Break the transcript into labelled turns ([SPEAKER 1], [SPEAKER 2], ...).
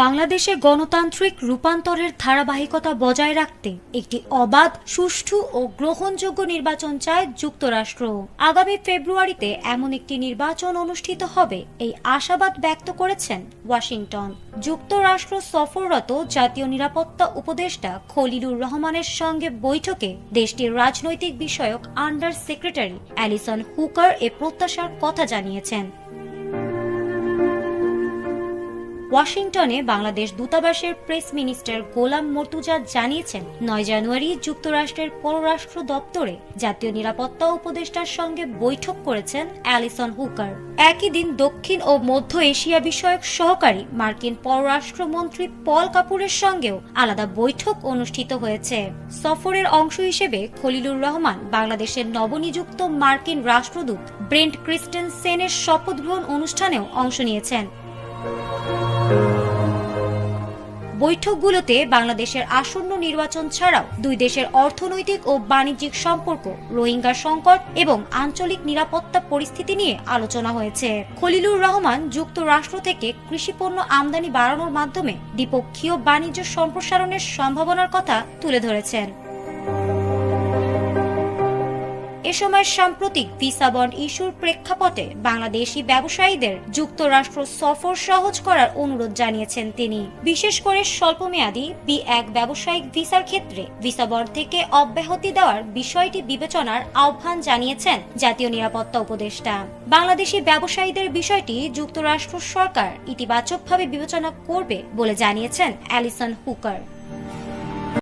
[SPEAKER 1] বাংলাদেশে গণতান্ত্রিক রূপান্তরের ধারাবাহিকতা বজায় রাখতে একটি অবাধ, সুষ্ঠু ও গ্রহণযোগ্য নির্বাচন চায় যুক্তরাষ্ট্র। আগামী ফেব্রুয়ারিতে এমন একটি নির্বাচন অনুষ্ঠিত হবে, এই আশাবাদ ব্যক্ত করেছেন ওয়াশিংটন। যুক্তরাষ্ট্র সফররত জাতীয় নিরাপত্তা উপদেষ্টা খলিলুর রহমানের সঙ্গে বৈঠকে দেশটির রাজনৈতিক বিষয়ক আন্ডার সেক্রেটারি অ্যালিসন হুকার এ প্রত্যাশার কথা জানিয়েছেন। ওয়াশিংটনে বাংলাদেশ দূতাবাসের প্রেস মিনিস্টার গোলাম মর্তুজা জানিয়েছেন, নয় জানুয়ারি যুক্তরাষ্ট্রের পররাষ্ট্র দপ্তরে জাতীয় নিরাপত্তা উপদেষ্টার সঙ্গে বৈঠক করেছেন অ্যালিসন হুকার। একই দিন দক্ষিণ ও মধ্য এশিয়া বিষয়ক সহকারী মার্কিন পররাষ্ট্রমন্ত্রী পল কাপুরের সঙ্গেও আলাদা বৈঠক অনুষ্ঠিত হয়েছে। সফরের অংশ হিসেবে খলিলুর রহমান বাংলাদেশের নবনিযুক্ত মার্কিন রাষ্ট্রদূত ব্রেন্ট ক্রিস্টেন সেনের শপথ গ্রহণ অনুষ্ঠানেও অংশ নিয়েছেন। বৈঠকগুলোতে বাংলাদেশের আসন্ন নির্বাচন ছাড়াও দুই দেশের অর্থনৈতিক ও বাণিজ্যিক সম্পর্ক, রোহিঙ্গা সংকট এবং আঞ্চলিক নিরাপত্তা পরিস্থিতি নিয়ে আলোচনা হয়েছে। খলিলুর রহমান যুক্তরাষ্ট্র থেকে কৃষিপণ্য আমদানি বাড়ানোর মাধ্যমে দ্বিপক্ষীয় বাণিজ্য সম্প্রসারণের সম্ভাবনার কথা তুলে ধরেছেন। এ সময় সাম্প্রতিক ভিসা বন্ড ইস্যুর প্রেক্ষাপটে বাংলাদেশি ব্যবসায়ীদের যুক্তরাষ্ট্র সফর সহজ করার অনুরোধ জানিয়েছেন তিনি। বিশেষ করে স্বল্পমেয়াদী বি এক ব্যবসায়িক ভিসার ক্ষেত্রে ভিসা বন্ড থেকে অব্যাহতি দেওয়ার বিষয়টি বিবেচনার আহ্বান জানিয়েছেন জাতীয় নিরাপত্তা উপদেষ্টা। বাংলাদেশি ব্যবসায়ীদের বিষয়টি যুক্তরাষ্ট্র সরকার ইতিবাচকভাবে বিবেচনা করবে বলে জানিয়েছেন অ্যালিসন হুকার।